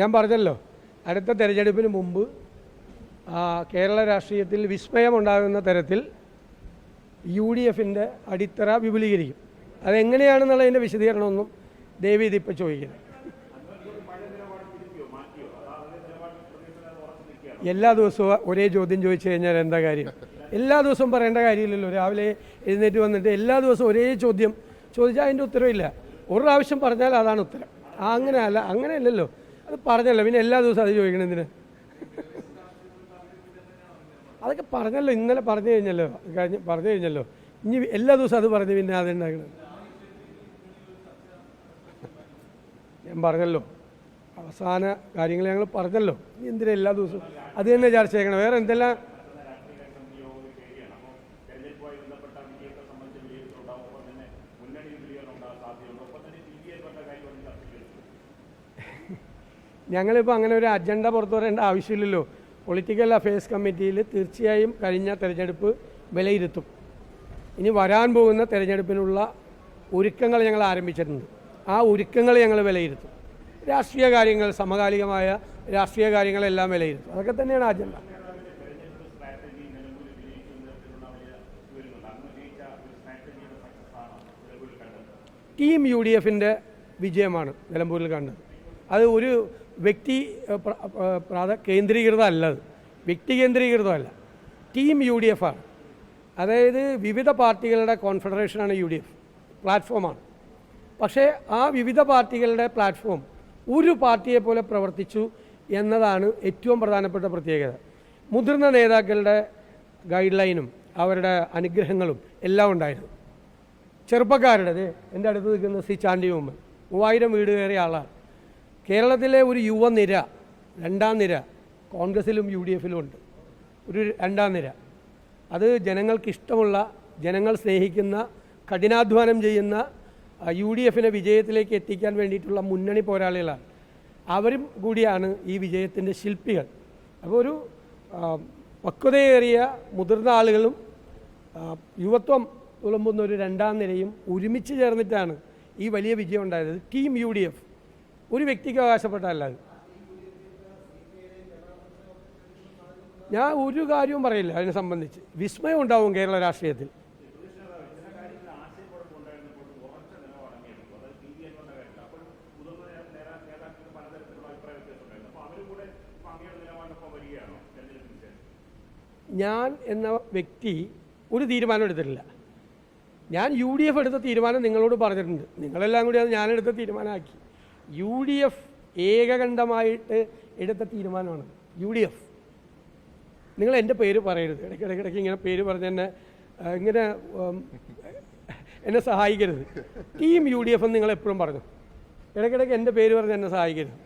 ഞാൻ പറഞ്ഞല്ലോ അടുത്ത തെരഞ്ഞെടുപ്പിന് മുമ്പ് കേരള രാഷ്ട്രീയത്തിൽ വിസ്മയമുണ്ടാകുന്ന തരത്തിൽ യു ഡി എഫിന്റെ അടിത്തറ വിപുലീകരിക്കും. അതെങ്ങനെയാണെന്നുള്ളതിന്റെ വിശദീകരണമൊന്നും ദേവി ഇതിപ്പോൾ ചോദിക്കുന്നത് എല്ലാ ദിവസവും ഒരേ ചോദ്യം ചോദിച്ചു കഴിഞ്ഞാൽ എന്താ കാര്യം? എല്ലാ ദിവസവും പറയേണ്ട കാര്യമില്ലല്ലോ. രാവിലെ എഴുന്നേറ്റ് വന്നിട്ട് എല്ലാ ദിവസവും ഒരേ ചോദ്യം ചോദിച്ചാൽ അതിന്റെ ഉത്തരവില്ല. ഒരു പ്രാവശ്യം പറഞ്ഞാൽ അതാണ് ഉത്തരം. അങ്ങനെ അല്ല അങ്ങനെയല്ലല്ലോ. പറഞ്ഞല്ലോ പിന്നെ എല്ലാ ദിവസവും അത് ചോദിക്കണം എന്തിന്? അതൊക്കെ പറഞ്ഞല്ലോ ഇന്നലെ പറഞ്ഞു കഴിഞ്ഞല്ലോ കഴിഞ്ഞ് പറഞ്ഞു കഴിഞ്ഞല്ലോ. ഇനി എല്ലാ ദിവസവും അത് പറഞ്ഞു പിന്നെ അതുണ്ടാക്കണം ഞാൻ പറഞ്ഞല്ലോ അവസാന കാര്യങ്ങൾ ഞങ്ങൾ പറഞ്ഞല്ലോ. ഇനി എന്തിനാ എല്ലാ ദിവസവും? അത് തന്നെ ചർച്ച ചെയ്യണം വേറെ എന്തെല്ലാം ഞങ്ങളിപ്പോൾ അങ്ങനെ ഒരു അജണ്ട പുറത്തു വരേണ്ട ആവശ്യമില്ലല്ലോ. പൊളിറ്റിക്കൽ അഫയേഴ്സ് കമ്മിറ്റിയിൽ തീർച്ചയായും കഴിഞ്ഞ തെരഞ്ഞെടുപ്പ് വിലയിരുത്തും. ഇനി വരാൻ പോകുന്ന തെരഞ്ഞെടുപ്പിനുള്ള ഒരുക്കങ്ങൾ ഞങ്ങൾ ആരംഭിച്ചിട്ടുണ്ട്. ആ ഒരുക്കങ്ങൾ ഞങ്ങൾ വിലയിരുത്തും. രാഷ്ട്രീയ കാര്യങ്ങൾ സമകാലികമായ രാഷ്ട്രീയ കാര്യങ്ങളെല്ലാം വിലയിരുത്തും. അതൊക്കെ തന്നെയാണ് അജണ്ട. ടീം യു ഡി എഫിന്റെ വിജയമാണ് നിലമ്പൂരിൽ കണ്ടത്. അത് ഒരു വ്യക്തി കേന്ദ്രീകൃതം കേന്ദ്രീകൃതമല്ല വ്യക്തി കേന്ദ്രീകൃതമല്ല. ടീം യു ഡി എഫ് ആണ്. അതായത് വിവിധ പാർട്ടികളുടെ കോൺഫെഡറേഷനാണ് യു ഡി എഫ് പ്ലാറ്റ്ഫോമാണ്. പക്ഷേ ആ വിവിധ പാർട്ടികളുടെ പ്ലാറ്റ്ഫോം ഒരു പാർട്ടിയെ പോലെ പ്രവർത്തിച്ചു എന്നതാണ് ഏറ്റവും പ്രധാനപ്പെട്ട പ്രത്യേകത. മുതിർന്ന നേതാക്കളുടെ ഗൈഡ് ലൈനും അവരുടെ അനുഗ്രഹങ്ങളും എല്ലാം ഉണ്ടായിരുന്നു. ചെറുപ്പക്കാരുടേത് എന്റെ അടുത്ത് നിൽക്കുന്ന സി ചാണ്ടി മുമ്പ്. മൂവായിരം വീട് കയറിയ ആളാണ്. കേരളത്തിലെ ഒരു യുവനിര രണ്ടാം നിര കോൺഗ്രസിലും യു ഡി എഫിലും ഉണ്ട്. ഒരു രണ്ടാം നിര. അത് ജനങ്ങൾക്കിഷ്ടമുള്ള ജനങ്ങൾ സ്നേഹിക്കുന്ന കഠിനാധ്വാനം ചെയ്യുന്ന യു ഡി എഫിനെ വിജയത്തിലേക്ക് എത്തിക്കാൻ വേണ്ടിയിട്ടുള്ള മുന്നണി പോരാളികളാണ്. അവരും കൂടിയാണ് ഈ വിജയത്തിന്റെ ശില്പികൾ. അപ്പോൾ ഒരു പക്വതയേറിയ മുതിർന്ന ആളുകളും യുവത്വം തുളുമ്പുന്ന ഒരു രണ്ടാം നിരയും ഒരുമിച്ച് ചേർന്നിട്ടാണ് ഈ വലിയ വിജയം ഉണ്ടായത്. ടീം യു ഡി എഫ് ഒരു വ്യക്തിക്ക് അവകാശപ്പെട്ടതല്ല അത്. ഞാൻ ഒരു കാര്യവും പറയില്ല അതിനെ സംബന്ധിച്ച്. വിസ്മയം ഉണ്ടാവും കേരള രാഷ്ട്രീയത്തിൽ. ഞാൻ എന്ന വ്യക്തി ഒരു തീരുമാനം എടുത്തിട്ടില്ല. ഞാൻ യു ഡി എഫ് എടുത്ത തീരുമാനം നിങ്ങളോട് പറഞ്ഞിട്ടുണ്ട്. നിങ്ങളെല്ലാം കൂടി അത് ഞാനെടുത്ത തീരുമാനമാക്കി. യു ഡി എഫ് ഏകകണ്ഠമായിട്ട് എടുത്ത തീരുമാനമാണ് യു ഡി എഫ്. നിങ്ങൾ എന്റെ പേര് പറയരുത്. ഇടയ്ക്കിടയ്ക്കിടയ്ക്ക് ഇങ്ങനെ പേര് പറഞ്ഞ് എന്നെ ഇങ്ങനെ എന്നെ സഹായിക്കരുത്. ടീം യു ഡി എഫ് എന്ന് നിങ്ങൾ എപ്പോഴും പറഞ്ഞു. ഇടയ്ക്കിടയ്ക്ക് എന്റെ പേര് പറഞ്ഞ് എന്നെ സഹായിക്കരുത്.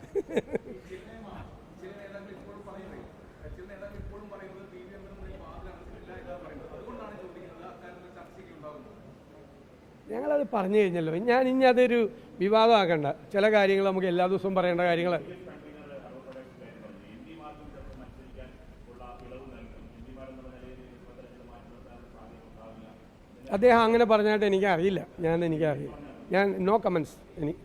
ഞങ്ങളത് പറഞ്ഞു കഴിഞ്ഞല്ലോ. ഞാൻ ഇനി അതൊരു വിവാദമാക്കണ്ട. ചില കാര്യങ്ങൾ നമുക്ക് എല്ലാ ദിവസവും പറയേണ്ട കാര്യങ്ങൾ. അദ്ദേഹം അങ്ങനെ പറഞ്ഞായിട്ട് എനിക്കറിയില്ല. ഞാൻ എനിക്കറിയില്ല ഞാൻ നോ കമൻസ് എനിക്ക്